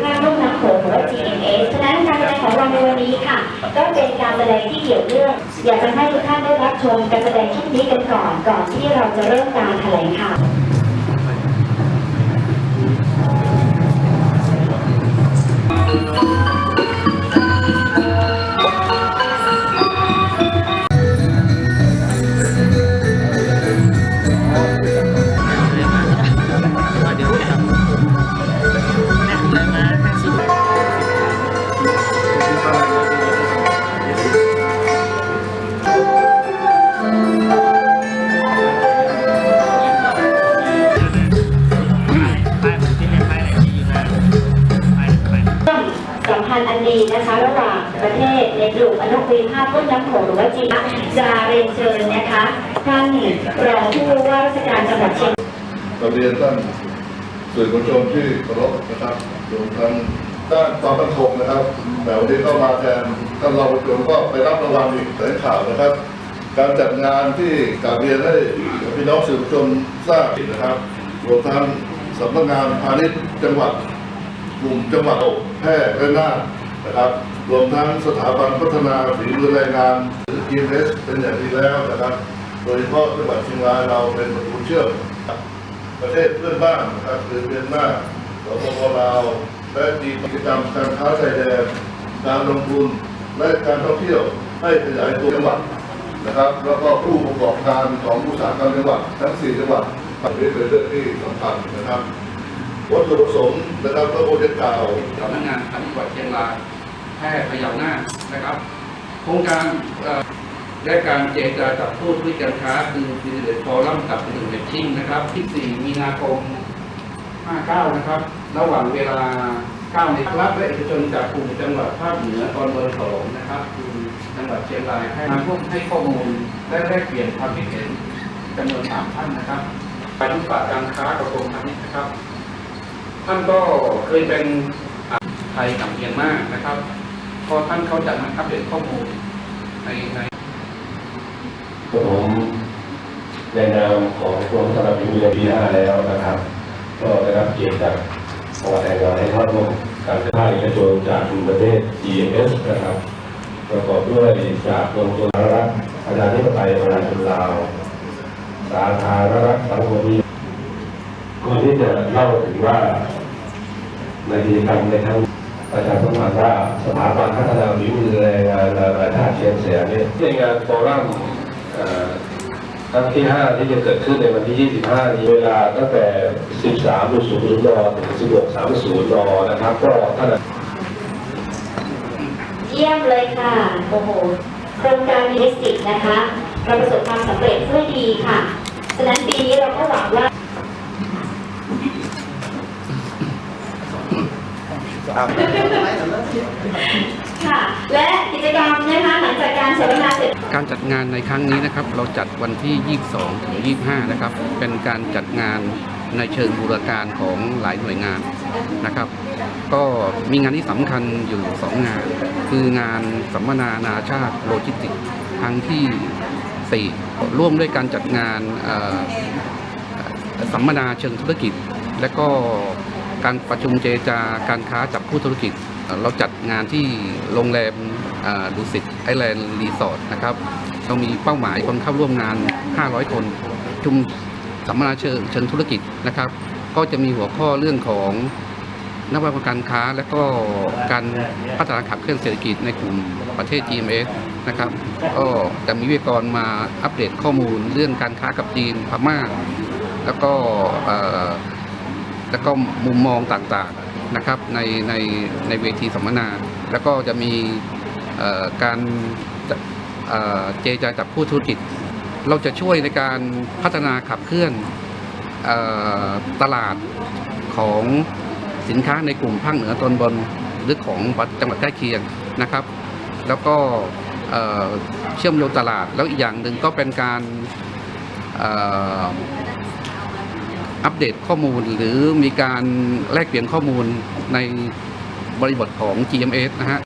งานรุ่งน้ำโขงหรือว่า GMS ฉะนั้นการแสดงของเราในวันนี้ค่ะ ก็เป็นการแสดงที่เกี่ยวเรื่อง อยากจะให้ทุกท่านได้รับชมการแสดงชุดนี้กันก่อน ก่อนที่เราจะเริ่มการแถลงข่าวสัม พันธ์อันดีนะคะ ระหว่างประเทศในกลุ่มอนุภูมิภาคลุ่มน้ำโขงหรือว่าจีนจะเรียนเชิญนะคะท่านรองผู้ว่าราชการจังหวัดเชียงเราเรียนท่านสื่อมวลชนที่เคารพนะครับรวมทั้งด้านความมั่นคงนะครับแต่วันนี้ก็มาแทนท่านรองประชุมก็ไปรับรางวัลอีกแถลงข่าวนะครับ การจัดงานที่กาเรียนให้พี่น้องสื่อมวลชนทราบนะครับรวมทั้งสำนักงานพาณิชย์จังหวัด กลุ่มจังหวัดแพร่และน่านนะครับ รวมทั้งสถาบันพัฒนาฝีมือแรงงานหรือ GMS เป็นอย่างดีแล้วนะครับ โดยเฉพาะจังหวัดเชียงรายเราเป็นประตูเชื่อมประเทศเพื่อนบ้านนะครับคือเมียนมาสปปลาวและมีกิจกรรมการค้าชายแดนการลงทุนและการท่องเที่ยวให้ขยายตัวจังหวัดนะครับ แล้วก็ผู้ประกอบการของอุตสาหกรรมจังหวัดทั้ง 4 จังหวัดเป็นเรื่องที่สำคัญนะครับ วัตถุประสงค์นะครับก็คงจะกล่าวสำนักงานพาณิชย์จังหวัดเชียงรายแพร่พะเยาน่านนะครับ โครงการและการเจรจาจับพูดด้วยการค้าคือ Business Forum กับ Business Matching นะครับที่4มีนาคม 59 นะครับ ระหว่างเวลา9ในรัฐและเอกชนจากกลุ่มจังหวัดภาคเหนือตอนบนสองนะครับคือจังหวัดเชียงรายให้มาร่วมให้ข้อมูลและแลกเปลี่ยนความคิดเห็นจำนวน 3 ท่านนะครับการที่ฝ่ายการค้ากระทรวงพาณิชย์นะครับ ท่านก็เคยเป็นอ่าไทยกับเมียนมานะครับ พอท่านเขาจะมาอัปเดตข้อมูลในในผมในนามของกรมสนับสนุนเรียนปีห้าแล้วนะครับ ก็ได้รับเกียรติจากจังหวัดแห่งเราให้เข้าร่วมการภาเอกชนจากประเทศ GMS นะครับ ประกอบด้วยจากกรมสุนทรรัฐประชาธิปไตยประชาชนลาว สาธารณรัฐสังคมนิย มคนที่จะเล่าถึงว่าในกิจกรรมในครั้งประชาสัมพันธ์ว่าสถาบันพัฒนาฝีมือแรงงานนานาชาติเชียงแสนเนี่ยในงานฟอรัมเอ่อครั้งที่ 5 ที่จะเกิดขึ้นในวันที่ 25 นี้เวลาตั้งแต่ 13.00นถึง 16.30นนะครับ ก็ท่านเยี่ยมเลยค่ะ โอ้โหโครงการมินิสติกนะคะเราประสบความสำเร็จด้วยดีค่ะ ค่ะ และกิจกรรมนะคะหลังจากการเสวนาเสร็จ การจัดงานในครั้งนี้นะครับ เราจัดวันที่ 22 ถึง 25 นะครับ เป็นการจัดงานในเชิงบูรการของหลายหน่วยงานนะครับ ก็มีงานที่สำคัญอยู่ 2 งาน คืองานสัมมนานาชาติโลจิสติกส์ครั้งที่ 4 ร่วมด้วยการจัดงานเอ่อสัมมนาเชิงธุรกิจ และก็ การประชุมเจรจาการค้าจับคู่ธุรกิจ เราจัดงานที่โรงแรมดูสิตไอแลนด์รีสอร์ทนะครับเรามีเป้าหมายคนเข้าร่วมงาน 500 คนชุมสัมมนาเชิงเชิงธุรกิจนะครับ ก็จะมีหัวข้อเรื่องของนวัตกรรมการค้า และก็การพัฒนาขับเคลื่อนเศรษฐกิจในกลุ่มประเทศ GMS นะครับ ก็จะมีวิทยากรมาอัปเดตข้อมูลเรื่องการค้ากับจีนพม่า แล้วก็ แล้วก็มุมมองต่างๆนะครับในในในเวทีสัมมนา แล้วก็จะมีการเจรจาจับผู้ธุรกิจ เราจะช่วยในการพัฒนาขับเคลื่อนตลาดของสินค้าในกลุ่มภาคเหนือตอนบนหรือของจังหวัดใกล้เคียงนะครับ แล้วก็เชื่อมโยงตลาดแล้วอีกอย่างหนึ่งก็เป็นการ อัปเดตข้อมูลหรือมีการแลกเปลี่ยนข้อมูลในบริบทของ GMS นะฮะ